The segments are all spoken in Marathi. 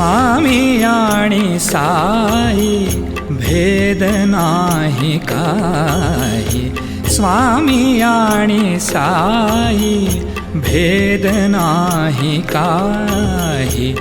स्वामी आणि साई भेद नाही काही. स्वामी आणि साई भेद नाही काही.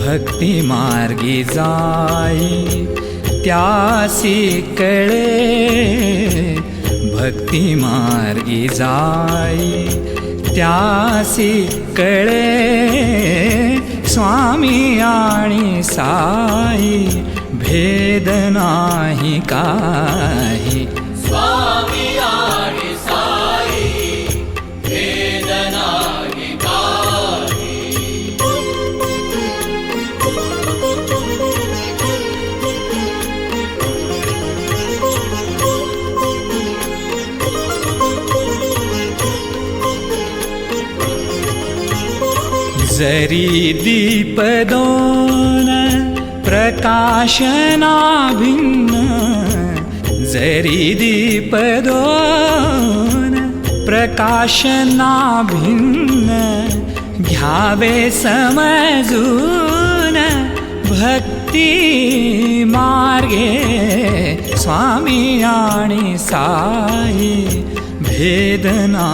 भक्ती मार्गी जाई त्यासी कळे. भक्ती मार्गी जाई त्यासी कळे. साई भेद नाही काही जी दीपदोन प्रकाशना भिन् ज दीपदो न प्रकाशना भिन्नं ह्याबे समजु न भक्तिमार्गे स्वामि सा भेदना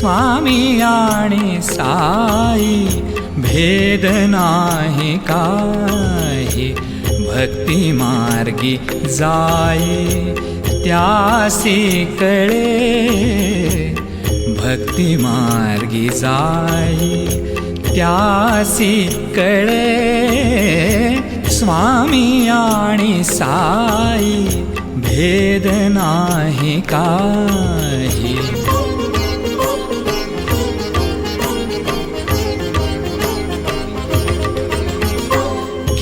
स्वामी आणि साई भेद नाही काही भक्ती मार्गी जाई त्यासी कळे भक्ती मार्गी जाई त्यासी कळे स्वामी आणि साई भेद नाही काही.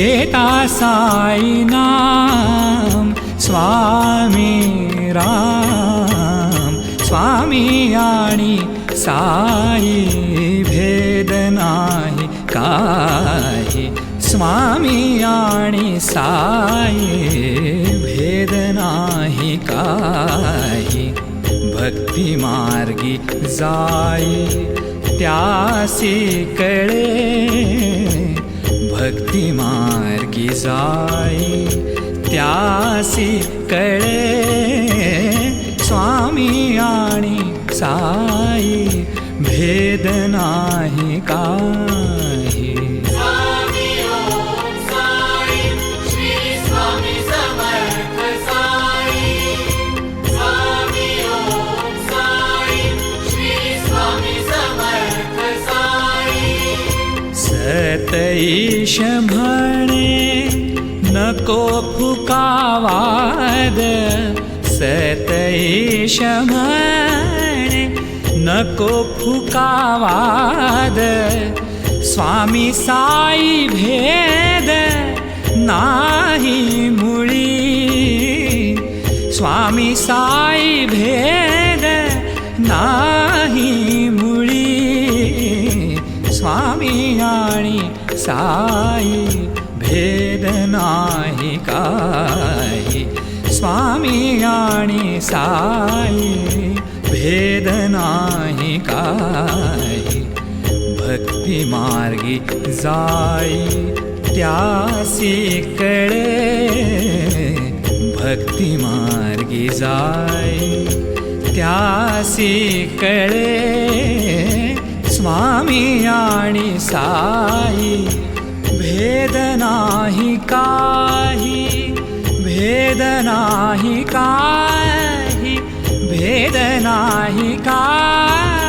घेता साई नाम स्वामी राम स्वामी आणि साई भेद नाही काही. स्वामी आणि साई भेद नाही काही. भक्ती मार्गी जाई त्यासी कळे भक्ती मार्गी जाई त्यासी कळे स्वामी आणि साई भेद नाही का ईषभणे न को फुकावाद सीष न को फुकावाद। स्वामी साई भेद नहि मुळी। स्वामी साई भेद ना साई भेद नाही काही। स्वामी आणि साई भेद नाही काही। भक्ती मार्गी जाई त्यासी कळे भक्ती मार्गी जाई त्यासी कळे स्वामी आणि साई भेद नाही काही भेद नाही काही भेद नाही काही.